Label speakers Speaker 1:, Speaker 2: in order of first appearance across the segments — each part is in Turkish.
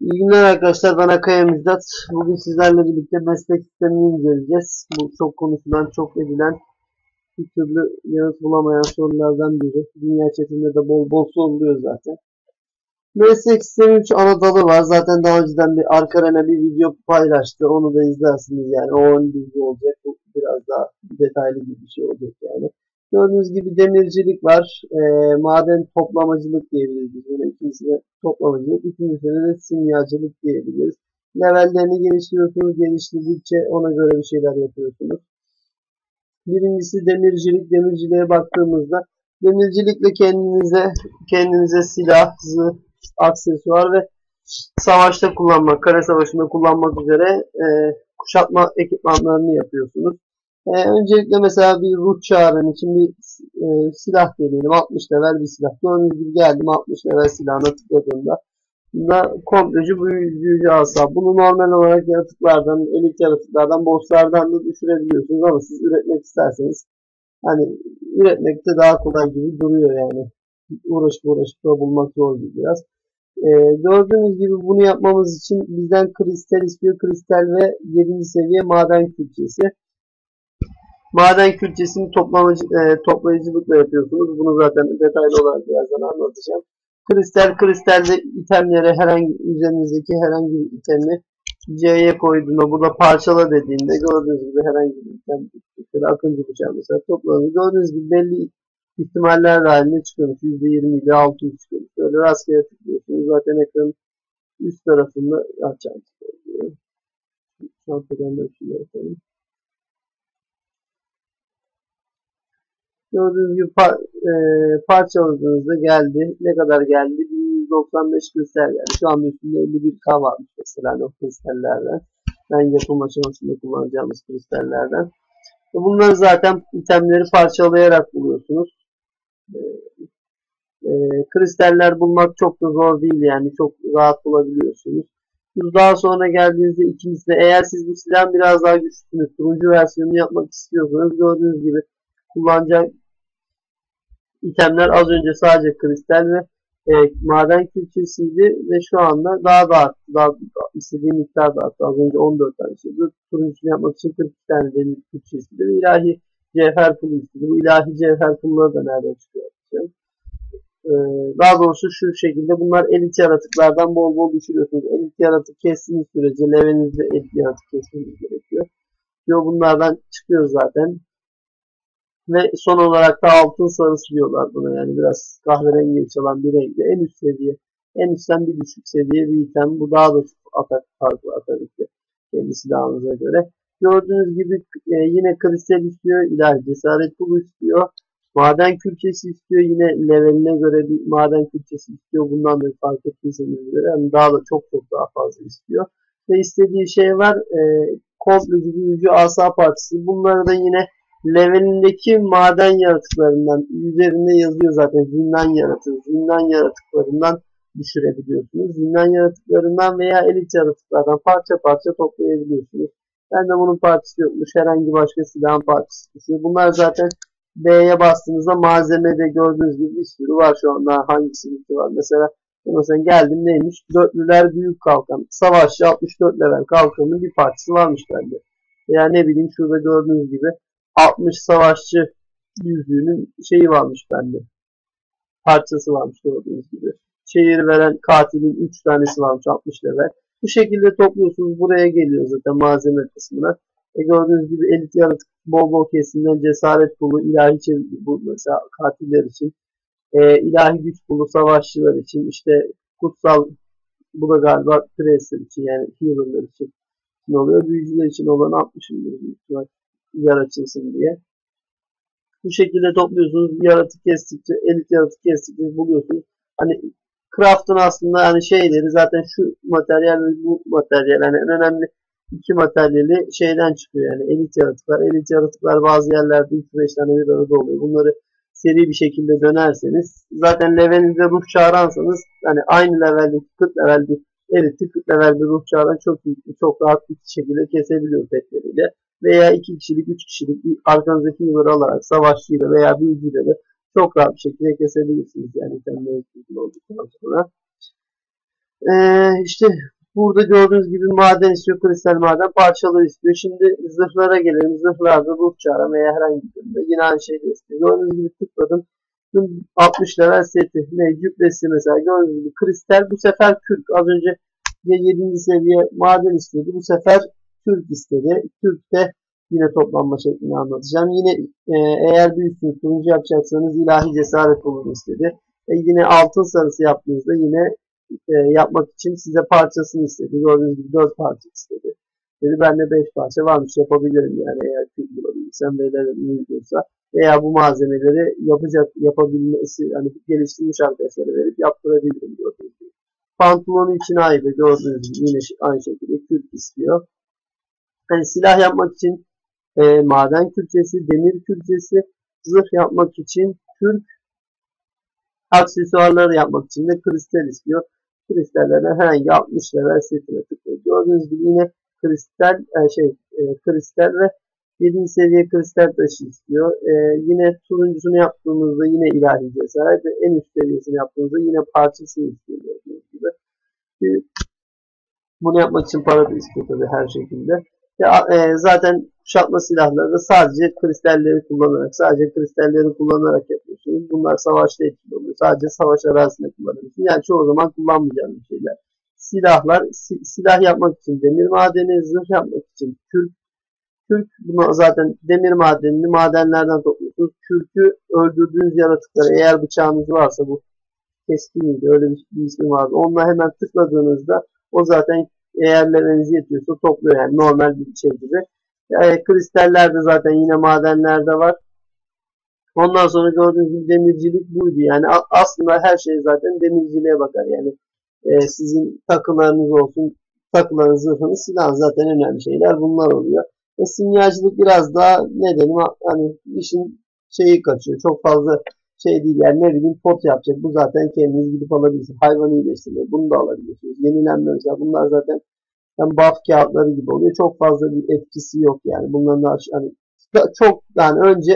Speaker 1: İyi günler arkadaşlar. Ben Akaya Müjdat. Bugün sizlerle birlikte meslek sistemini inceleyeceğiz. Bu çok konuşulan, çok edilen, bir türlü yanıt bulamayan sorulardan biri. Dünya çapında de bol bol soruluyor zaten. Meslek sistemi 3 ana dalı var. Zaten daha önceden bir Arkarena bir video paylaştı. Onu da izlersiniz yani. O ön bilgi olacak. Bu biraz daha detaylı bir şey olacak yani. Gördüğünüz gibi demircilik var. E, maden toplamacılık diyebiliriz biz buna. İkincisine toplamacılık. İkincisine de simyacılık diyebiliriz. Levellerini geliştiriyorsunuz. Geliştirdikçe ona göre bir şeyler yapıyorsunuz. Birincisi demircilik. Demirciliğe baktığımızda demircilikle kendinize kendinize silah, zırh, aksesuar ve savaşta kullanmak, kare savaşında kullanmak üzere e, kuşatma ekipmanlarını yapıyorsunuz. E, öncelikle mesela bir ruh çağrın için bir e, silah deneyelim. 60 level bir silah. Gördüğünüz gibi geldim 60 level silahına tıkladığımda Bunda kompleci büyücü asa. Bunu normal olarak yaratıklardan, elit yaratıklardan, bosslardan da düşürebiliyorsunuz ama siz üretmek isterseniz hani üretmekte daha kolay gibi duruyor yani. Uğraşıp uğraşıp da bulmak zor gibi biraz. Ee, gördüğünüz gibi bunu yapmamız için bizden kristal istiyor. Kristal ve 7. seviye maden külçesi. Maden külçesini toplamacı, e, toplayıcılıkla yapıyorsunuz. Bunu zaten detaylı olarak birazdan anlatacağım. Kristal, kristalde itemlere herhangi üzerinizdeki herhangi bir itemi C'ye koyduğunda burada parçala dediğinde gördüğünüz gibi herhangi bir item akıncı bıçağı mesela toplanıyor. Gördüğünüz gibi belli ihtimaller halinde çıkıyormuş. %20 ile 600 çıkıyormuş. Böyle rastgele tıklıyorsunuz. Zaten ekranın üst tarafında açacağım. Çantadan da şey yapalım. Gördüğünüz gibi par e, parçaladığınızda geldi. Ne kadar geldi? 195 kristal geldi. Şu anda üstünde 51k varmış mesela hani o kristallerden. Ben yapım aşamasında kullanacağımız kristallerden. E bunları zaten itemleri parçalayarak buluyorsunuz. E, kristaller bulmak çok da zor değil yani. Çok rahat bulabiliyorsunuz. Daha sonra geldiğinizde ikincisinde eğer siz bu silahın biraz daha güçlüsünüz, turuncu versiyonunu yapmak istiyorsanız gördüğünüz gibi kullanacak itemler az önce sadece kristal ve e, maden külçesiydi ve şu anda daha da arttı. Daha, istediğim miktar da arttı. Az önce 14 tane istedi. Turuncusunu yapmak için 42 tane demir külçesiydi ve ilahi cevher pulu istedi. Bu ilahi cevher pulları da nereden çıkıyor? Ee, daha doğrusu şu şekilde bunlar elit yaratıklardan bol bol düşürüyorsunuz. Elit yaratık kestiğiniz sürece levenizde elit yaratık kesmeniz gerekiyor. Diyor bunlardan çıkıyor zaten. Ve son olarak da altın sarısı diyorlar buna yani biraz kahverengi çalan bir renkte en üst seviye en üstten bir düşük seviye bir item. Bu daha da atak farklı ataklıkta kendi silahınıza göre. Gördüğünüz gibi e, yine kristal istiyor, ilahi cesaret pulu istiyor. Maden külçesi istiyor. Yine leveline göre bir maden külçesi istiyor. Bundan da fark ettiyseniz göre yani daha da çok çok daha fazla istiyor. Ve istediği şey var. E, komple büyücü asa partisi. Bunları da yine levelindeki maden yaratıklarından üzerinde yazıyor zaten zindan yaratığı. Zindan yaratıklarından düşürebiliyorsunuz. Zindan yaratıklarından veya elit yaratıklardan parça parça toplayabiliyorsunuz. Ben de bunun partisi yokmuş. Herhangi başka silahın partisi. Bunlar zaten B'ye bastığınızda malzemede gördüğünüz gibi bir sürü var şu anda. Hangisi var. Mesela mesela geldim neymiş? Dörtlüler büyük kalkan. Savaşçı 64 level kalkanın bir partisi varmış bende. Veya ne bileyim şurada gördüğünüz gibi 60 savaşçı yüzüğünün şeyi varmış bende. Parçası varmış gördüğünüz gibi. Şehir veren katilin 3 tanesi varmış 60 level. Bu şekilde topluyorsunuz. Buraya geliyor zaten malzeme kısmına. E gördüğünüz gibi elit yaratık bol bol kesimden cesaret pulu, ilahi bu mesela katiller için. E, ilahi güç pulu savaşçılar için. işte kutsal bu da galiba Tracer için yani healer'lar için ne oluyor. Büyücüler için olan 60'ın büyük açılsın diye. Bu şekilde topluyorsunuz. Yaratık kestikçe, elit yaratık kestikçe buluyorsunuz. Hani craft'ın aslında hani şeyleri zaten şu materyal ve bu materyal hani en önemli iki materyali şeyden çıkıyor yani elit yaratıklar. Elit yaratıklar bazı yerlerde 3-5 tane bir arada oluyor. Bunları seri bir şekilde dönerseniz zaten levelinizde ruh çağıransanız hani aynı leveldeki 40 level bir Evet tık level bir ruh çağıran çok çok rahat bir şekilde kesebiliyor petleriyle. Veya iki kişilik, üç kişilik bir arkanızdaki yılları alarak savaşçıyla veya büyücüyle de çok rahat bir şekilde kesebilirsiniz. Yani kendi özgürlüğü olduktan sonra. Ee, işte burada gördüğünüz gibi maden istiyor, kristal maden parçaları istiyor. Şimdi zırhlara gelelim. Zırhlarda ruh çağıran veya herhangi birinde yine aynı şeyi istiyor. Gördüğünüz gibi tıkladım. 60 level seti. Ne? Cübbesi mesela. Gördüğünüz gibi kristal. Bu sefer kürk. Az önce 7. seviye maden istiyordu. Bu sefer kürk istedi. Kürk de yine toplanma şeklini anlatacağım. Yine e, eğer bir üstünü turuncu yapacaksanız ilahi cesaret bulun istedi. E, yine altın sarısı yaptığınızda yine e, yapmak için size parçasını istedi. Gördüğünüz gibi 4 parça istedi. Dedi bende 5 parça varmış yapabilirim yani eğer kürk bulabilirsem ve uygunsa veya bu malzemeleri yapacak yapabilmesi hani geliştirmiş arkadaşlara verip yaptırabilirim diyor. Pantolonu için ayrı gördüğünüz gibi yine aynı şekilde kürk istiyor. Hani silah yapmak için e, maden külçesi, demir külçesi, zırh yapmak için kürk, aksesuarları yapmak için de kristal istiyor. Kristallerden herhangi 60 level setine tıklıyor. Gördüğünüz gibi yine kristal e, şey e, kristal ve 7. seviye kristal taşı istiyor. E, yine turuncusunu yaptığımızda yine ilahi cesaret ve en üst seviyesini yaptığımızda yine parçasını istiyor gördüğünüz gibi. E, bunu yapmak için para da istiyor tabii her şekilde. E, zaten kuşatma silahları sadece kristalleri kullanarak, sadece kristalleri kullanarak yapıyorsunuz. Bunlar savaşta etkili oluyor. Sadece savaş arazisinde kullanıyorsunuz. Yani çoğu zaman kullanmayacağınız şeyler. Silahlar, si silah yapmak için demir madeni, zırh yapmak için kürk. Kürk, bunu zaten demir madenini madenlerden topluyorsunuz. Kürkü öldürdüğünüz yaratıkları, eğer bıçağınız varsa bu keskin miydi, öyle bir, bir ismi vardı. Onunla hemen tıkladığınızda o zaten eğer leveliniz yetiyorsa topluyor yani normal bir şey gibi. Yani kristaller de zaten yine madenlerde var. Ondan sonra gördüğünüz gibi demircilik buydu. Yani aslında her şey zaten demirciliğe bakar. Yani e, sizin takılarınız olsun, takılarınız, zırhınız, silah zaten önemli şeyler bunlar oluyor. E, simyacılık biraz daha ne dedim hani işin şeyi kaçıyor. Çok fazla şey değil yani ne bileyim pot yapacak. Bu zaten kendiniz gidip alabilirsiniz. Hayvanı iyileştiriyor. Bunu da alabilirsiniz. Yenilenme mesela. Bunlar zaten yani buff kağıtları gibi oluyor. Çok fazla bir etkisi yok yani. Bunların da hani çok yani önce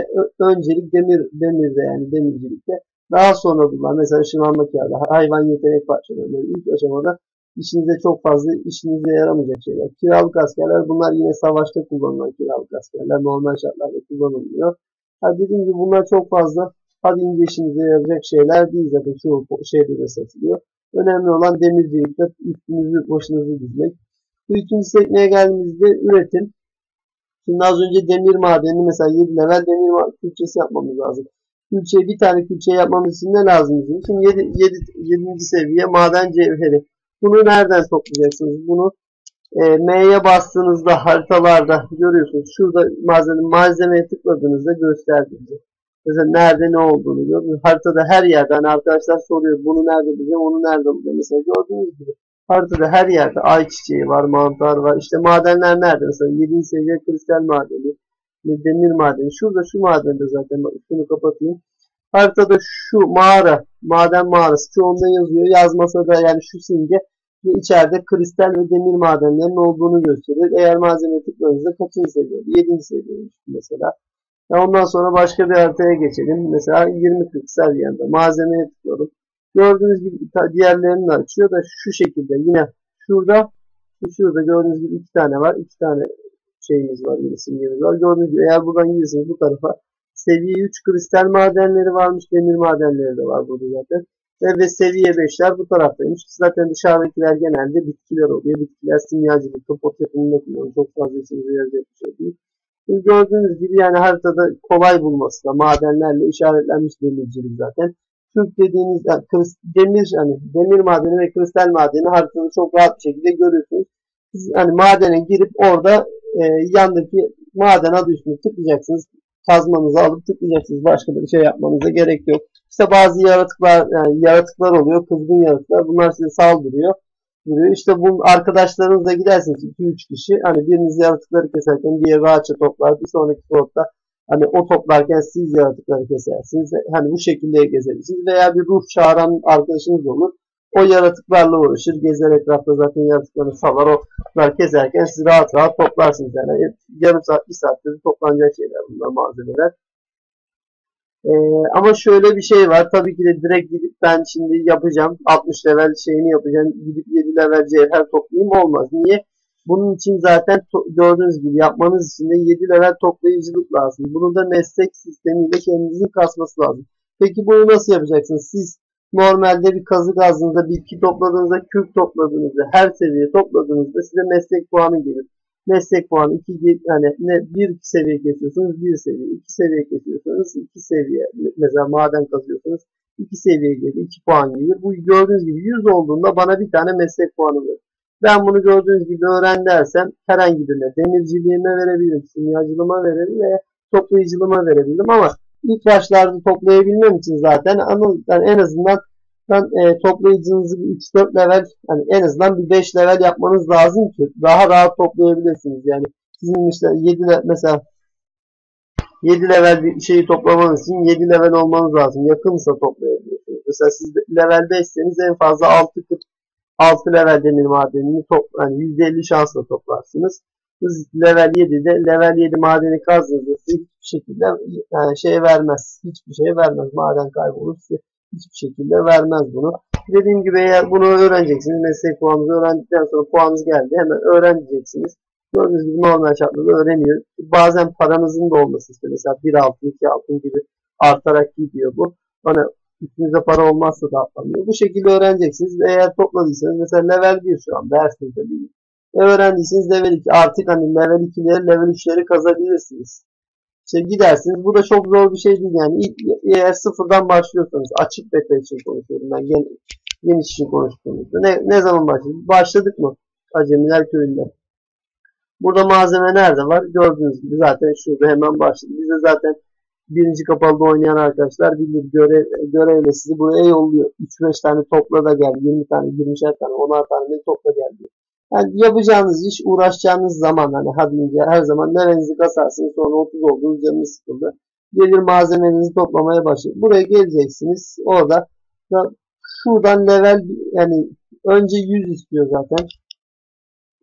Speaker 1: öncelik demir demirde yani demircilikte daha sonra bunlar mesela ışınlanma kağıdı, hayvan yetenek parçaları ilk aşamada işinize çok fazla işinize yaramayacak şeyler. Kiralık askerler bunlar yine savaşta kullanılan kiralık askerler. Normal şartlarda kullanılmıyor. Ha dediğim gibi bunlar çok fazla hadi ince işinize yarayacak şeyler değil zaten çoğu şeyde de satılıyor. Önemli olan demircilikte üstünüzü başınızı dizmek. Bu ikinci sekmeye geldiğimizde üretim. Şimdi az önce demir madeni mesela 7 level demir külçesi yapmamız lazım. Külçe bir tane külçe yapmamız için ne lazım bizim? Şimdi 7, 7, 7. seviye maden cevheri. Bunu nereden toplayacaksınız? Bunu e, M'ye bastığınızda haritalarda görüyorsunuz. Şurada malzeme, malzemeye tıkladığınızda gösterdi Mesela nerede ne olduğunu gördünüz. Haritada her yerde hani arkadaşlar soruyor bunu nerede bulacağım onu nerede bulacağım. Mesela gördüğünüz gibi haritada her yerde ay çiçeği var, mantar var. İşte madenler nerede? Mesela 7. seviye kristal madeni, demir madeni. Şurada şu madende zaten bak şunu kapatayım. Haritada şu mağara, maden mağarası çoğunda yazıyor. Yazmasa da yani şu simge içeride kristal ve demir madenlerinin olduğunu gösterir. Eğer malzeme tıkladığınızda kaçıncı seviye? 7. seviye mesela. Ondan sonra başka bir haritaya geçelim. Mesela 20-40 seviyende malzemeye tıklıyorum. Gördüğünüz gibi diğerlerini de açıyor da şu şekilde yine şurada şurada gördüğünüz gibi iki tane var. iki tane şeyimiz var. Yine simgemiz var. Gördüğünüz gibi eğer buradan gidiyorsanız bu tarafa seviye 3 kristal madenleri varmış. Demir madenleri de var burada zaten. Ve, ve seviye 5'ler bu taraftaymış. Zaten dışarıdakiler genelde bitkiler oluyor. Bitkiler simyacılıkta, pot yapımında kullanılıyor. Çok fazla işimize yarayacak bir şey değil. Şimdi gördüğünüz gibi yani haritada kolay bulması da madenlerle işaretlenmiş demircilik zaten. Türk dediğiniz yani demir hani demir madeni ve kristal madeni haritada çok rahat bir şekilde görüyorsunuz. Siz hani madene girip orada e, yandaki maden adı üstüne tıklayacaksınız. Kazmanızı alıp tıklayacaksınız. Başka bir şey yapmanıza gerek yok. İşte bazı yaratıklar yani yaratıklar oluyor. Kızgın yaratıklar. Bunlar size saldırıyor duruyor. İşte bu arkadaşlarınızla gidersiniz 2-3 kişi. Hani biriniz yaratıkları keserken diğer rahatça toplar. Bir sonraki topta hani o toplarken siz yaratıkları kesersiniz. Hani bu şekilde gezersiniz. Veya bir ruh çağıran arkadaşınız olur. o yaratıklarla uğraşır. Gezer etrafta zaten yaratıklarını salar. Onlar keserken siz rahat rahat toplarsınız. Yani yarım saat, bir saatte toplanacak şeyler bunlar malzemeler. Ee, ama şöyle bir şey var. Tabii ki de direkt gidip ben şimdi yapacağım. 60 level şeyini yapacağım. Gidip 7 level cevher toplayayım olmaz. Niye? Bunun için zaten gördüğünüz gibi yapmanız için de 7 level toplayıcılık lazım. Bunu da meslek sistemiyle kendinizin kasması lazım. Peki bunu nasıl yapacaksınız? Siz normalde bir kazı kazdığınızda, bitki topladığınızda, kürk topladığınızda, her seviye topladığınızda size meslek puanı gelir. Meslek puanı iki yani ne bir seviye kesiyorsunuz, bir seviye, iki seviye kesiyorsunuz, iki seviye. Mesela maden kazıyorsunuz, iki seviye gelir, iki puan gelir. Bu gördüğünüz gibi 100 olduğunda bana bir tane meslek puanı verir. Ben bunu gördüğünüz gibi öğren dersem herhangi birine demirciliğime verebilirim, simyacılığıma verebilirim veya toplayıcılığıma verebilirim ama ilk başlarda toplayabilmem için zaten en azından ben, e, toplayıcınızı 3-4 level yani en azından bir 5 level yapmanız lazım ki daha rahat toplayabilirsiniz. Yani sizin işte 7 level, mesela 7 level bir şeyi toplamanız için 7 level olmanız lazım. Yakınsa toplayabilirsiniz. Mesela siz level 5'seniz en fazla 6 6 level demir madenini top, yani %50 şansla toplarsınız. Siz level 7'de level 7 madeni kazdığınızda hiçbir şekilde yani şey vermez. Hiçbir şey vermez. Maden kaybolur size hiçbir şekilde vermez bunu. Dediğim gibi eğer bunu öğreneceksiniz. Meslek puanınızı öğrendikten sonra puanınız geldi. Hemen öğreneceksiniz. Gördüğünüz gibi normal şartlarda öğreniyor. Bazen paranızın da olması işte mesela 1 altın 2 altın gibi artarak gidiyor bu. Hani üstünüzde para olmazsa da atlamıyor. Bu şekilde öğreneceksiniz. Eğer topladıysanız mesela level 1 şu an dersinizde. E öğrendiyseniz level 2 artık hani level 2'leri level 3'leri kazabilirsiniz. İşte gidersiniz. Bu da çok zor bir şey değil yani. İlk, eğer sıfırdan başlıyorsanız açık beta için konuşuyorum ben. Gen, geniş için konuştuğumuzda. Ne, ne zaman başladık? Başladık mı? Acemiler köyünde. Burada malzeme nerede var? Gördüğünüz gibi zaten şurada hemen başladı. Biz de zaten birinci kapalıda oynayan arkadaşlar bilir görev, görevle sizi buraya yolluyor. 3-5 tane topla da gel, 20 tane, 20'şer tane, 10'ar tane topla gel diyor. Yani yapacağınız iş, uğraşacağınız zaman hani hadi ince her zaman nerenizi kasarsınız sonra 30 olduğunuz canınız sıkıldı. Gelir malzemenizi toplamaya başlayın. Buraya geleceksiniz. Orada da şuradan level yani önce 100 istiyor zaten.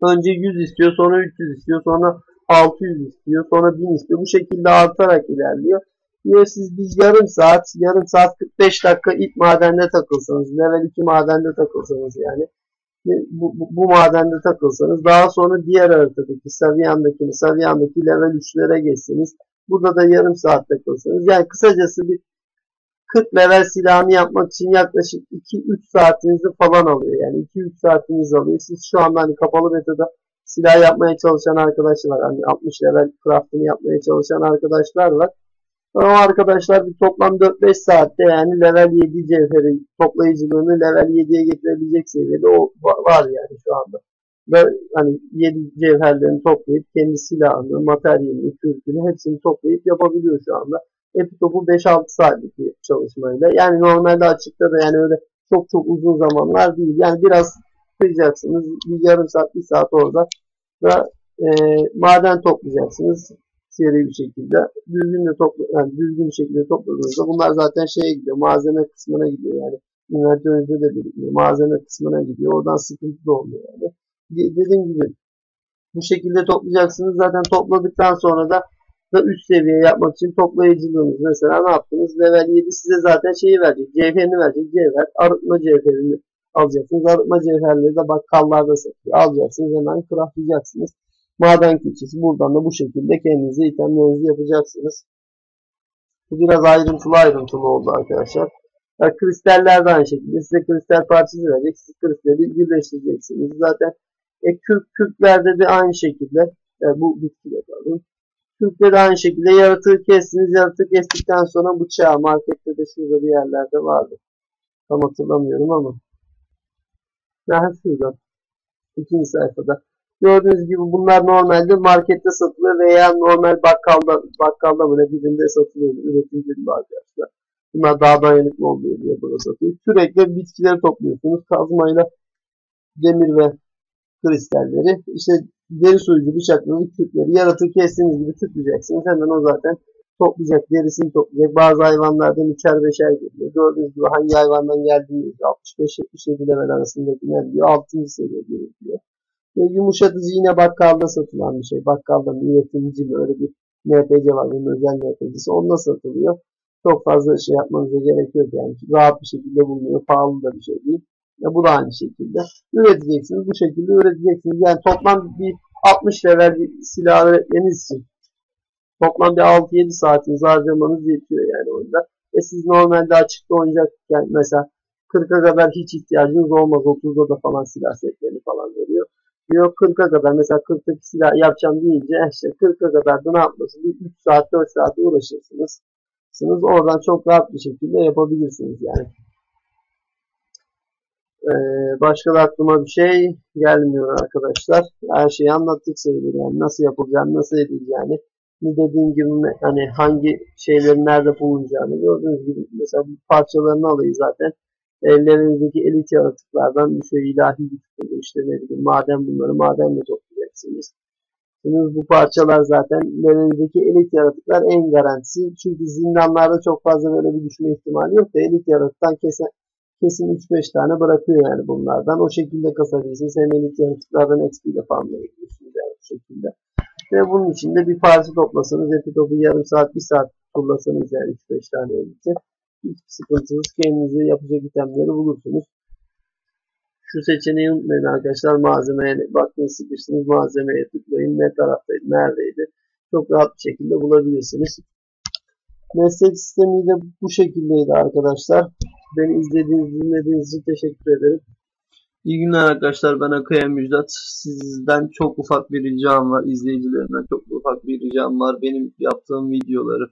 Speaker 1: Önce 100 istiyor, sonra 300 istiyor, sonra 600 istiyor, sonra 1000 istiyor. Bu şekilde artarak ilerliyor. Diyor siz bir yarım saat, yarım saat 45 dakika ilk madende takılsanız, level 2 madende takılsanız yani bu, bu, bu madende takılsanız daha sonra diğer haritadaki Saviyan'daki Saviyan'daki level 3'lere geçseniz burada da yarım saat takılsanız yani kısacası bir 40 level silahını yapmak için yaklaşık 2-3 saatinizi falan alıyor. Yani 2-3 saatinizi alıyor. Siz şu anda hani kapalı metada silah yapmaya çalışan arkadaşlar var. Hani 60 level craftını yapmaya çalışan arkadaşlar var. O arkadaşlar bir toplam 4-5 saatte yani level 7 cevheri toplayıcılığını level 7'ye getirebilecek seviyede o var yani şu anda. Ve hani 7 cevherlerini toplayıp kendi silahını, materyalini, kürkünü hepsini toplayıp yapabiliyor şu anda. Epitop'u 5-6 saatlik bir çalışmayla. Yani normalde açıkta da yani öyle çok çok uzun zamanlar değil. Yani biraz kıracaksınız. Bir yarım saat, bir saat orada da e, maden toplayacaksınız seri bir şekilde düzgün de topla, yani düzgün bir şekilde topladığınızda bunlar zaten şeye gidiyor. Malzeme kısmına gidiyor yani. İnventörünüzde de birikmiyor. Malzeme kısmına gidiyor. Oradan sıkıntı da olmuyor yani. Dediğim gibi bu şekilde toplayacaksınız. Zaten topladıktan sonra da da üst seviye yapmak için toplayıcılığınız mesela ne yaptınız? Level 7 size zaten şeyi verecek. Cevherini verecek. Cevher. Arıtma cevherini alacaksınız. Arıtma cevherleri de bakkallarda satıyor. Alacaksınız hemen craftlayacaksınız maden külçesi. Buradan da bu şekilde kendinize itemlerinizi yapacaksınız. Bu biraz ayrıntılı ayrıntılı oldu arkadaşlar. Yani kristaller de aynı şekilde size kristal parçası verecek. Siz kristali birleştireceksiniz. Zaten e, kürk, kürklerde de aynı şekilde yani bu bitkiler pardon. Kürkte de aynı şekilde yaratığı kestiniz. Yaratığı kestikten sonra bıçağı markette de şurada bir yerlerde vardı. Tam hatırlamıyorum ama. Yani şurada. İkinci sayfada. Gördüğünüz gibi bunlar normalde markette satılıyor veya normal bakkalda bakkalda böyle birinde satılıyor. Üretimci arkadaşlar. Bunlar daha dayanıklı oluyor diye burada satıyor. Sürekli bitkileri topluyorsunuz. Kazmayla demir ve kristalleri. İşte deri soyucu bıçakları, küpleri, yaratığı kestiğiniz gibi tıklayacaksınız. Hemen o zaten toplayacak, derisini toplayacak. Bazı hayvanlardan üçer beşer geliyor. Gördüğünüz gibi hangi hayvandan geldiğini 65-77 level arasındakiler diyor. 6. seviye gerekiyor. Yumuşatıcı yine bakkalda satılan bir şey. Bakkalda mı, üretimci mi öyle bir NPC var. Bunun özel NPC'si. Onunla satılıyor. Çok fazla şey yapmanıza gerek yok yani. Rahat bir şekilde bulunuyor. Pahalı da bir şey değil. Ya bu da aynı şekilde. Üreteceksiniz. Bu şekilde üreteceksiniz. Yani toplam bir 60 level bir silah üretmeniz için toplam bir 6-7 saatiniz harcamanız yetiyor yani oyunda. E siz normalde açıkta oynayacakken mesela 40'a kadar hiç ihtiyacınız olmaz. 30'da da falan silah setlerini falan veriyor. Diyor 40'a kadar mesela 40'taki silah yapacağım deyince işte 40'a kadar da ne yapmasın? Bir 3 saat 4 saat uğraşırsınız. Oradan çok rahat bir şekilde yapabilirsiniz yani. Ee, başka da aklıma bir şey gelmiyor arkadaşlar. Her şeyi anlattık sayılır yani nasıl yapılacağını, nasıl edileceğini. Ne dediğim gibi hani hangi şeylerin nerede bulunacağını gördüğünüz gibi mesela parçalarını alayım zaten. Ellerinizdeki elit yaratıklardan bir şey ilahi bir işte ne bileyim maden bunları madenle toplayacaksınız. Şimdi bu parçalar zaten ellerinizdeki elit yaratıklar en garantisi. Çünkü zindanlarda çok fazla böyle bir düşme ihtimali yok da elit yaratıktan kesin kesin 3-5 tane bırakıyor yani bunlardan. O şekilde kasabilirsiniz. Hem elit yaratıklardan XP ile farmlayabilirsiniz yani bu şekilde. Ve bunun için de bir parça toplasanız, epi topu yarım saat, bir saat kullansanız yani 3-5 tane eliti. Hiç sıkıntısız kendinize yapacak itemleri bulursunuz. Şu seçeneği unutmayın arkadaşlar. Malzemeye baktınız sıkıştınız malzemeye tıklayın. Ne taraftaydı, neredeydi. Çok rahat bir şekilde bulabilirsiniz. Meslek sistemi de bu şekildeydi arkadaşlar. Beni izlediğiniz, dinlediğiniz için teşekkür ederim. İyi günler arkadaşlar. Ben Akaya Müjdat. Sizden çok ufak bir ricam var. izleyicilerimden çok ufak bir ricam var. Benim yaptığım videoları,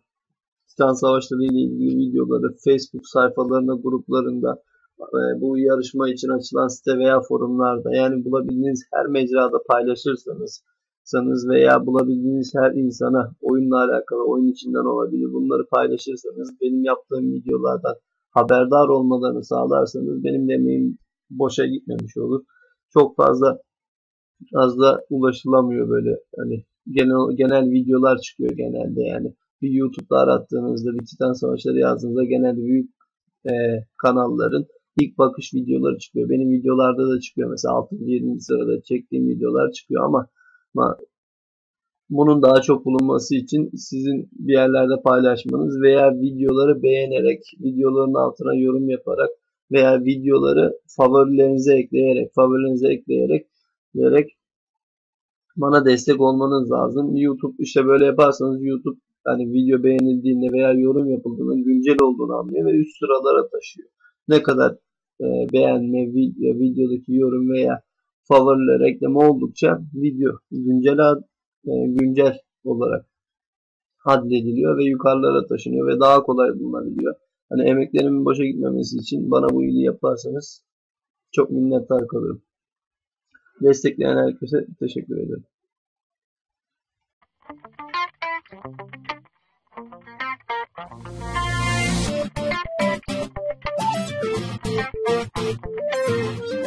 Speaker 1: Titan Savaşları ile ilgili videoları Facebook sayfalarında, gruplarında, e, bu yarışma için açılan site veya forumlarda yani bulabildiğiniz her mecrada paylaşırsanız sanız veya bulabildiğiniz her insana oyunla alakalı oyun içinden olabilir bunları paylaşırsanız benim yaptığım videolardan haberdar olmalarını sağlarsanız benim emeğim boşa gitmemiş olur. Çok fazla fazla ulaşılamıyor böyle hani genel genel videolar çıkıyor genelde yani bir YouTube'da arattığınızda bir Titan Savaşları yazdığınızda genelde büyük e, kanalların ilk bakış videoları çıkıyor. Benim videolarda da çıkıyor. Mesela 6. 20. sırada çektiğim videolar çıkıyor ama, ama bunun daha çok bulunması için sizin bir yerlerde paylaşmanız veya videoları beğenerek, videoların altına yorum yaparak veya videoları favorilerinize ekleyerek, favorilerinize ekleyerek, ekleyerek bana destek olmanız lazım. YouTube işte böyle yaparsanız YouTube yani video beğenildiğinde veya yorum yapıldığında güncel olduğunu anlıyor ve üst sıralara taşıyor. Ne kadar e, beğenme, video, videodaki yorum veya favoriler reklam oldukça video güncel ad, e, güncel olarak addediliyor ve yukarılara taşınıyor ve daha kolay bulunabiliyor. Hani emeklerimin boşa gitmemesi için bana bu iyiliği yaparsanız çok minnettar kalırım. Destekleyen herkese teşekkür ederim. Thank you. Thank you.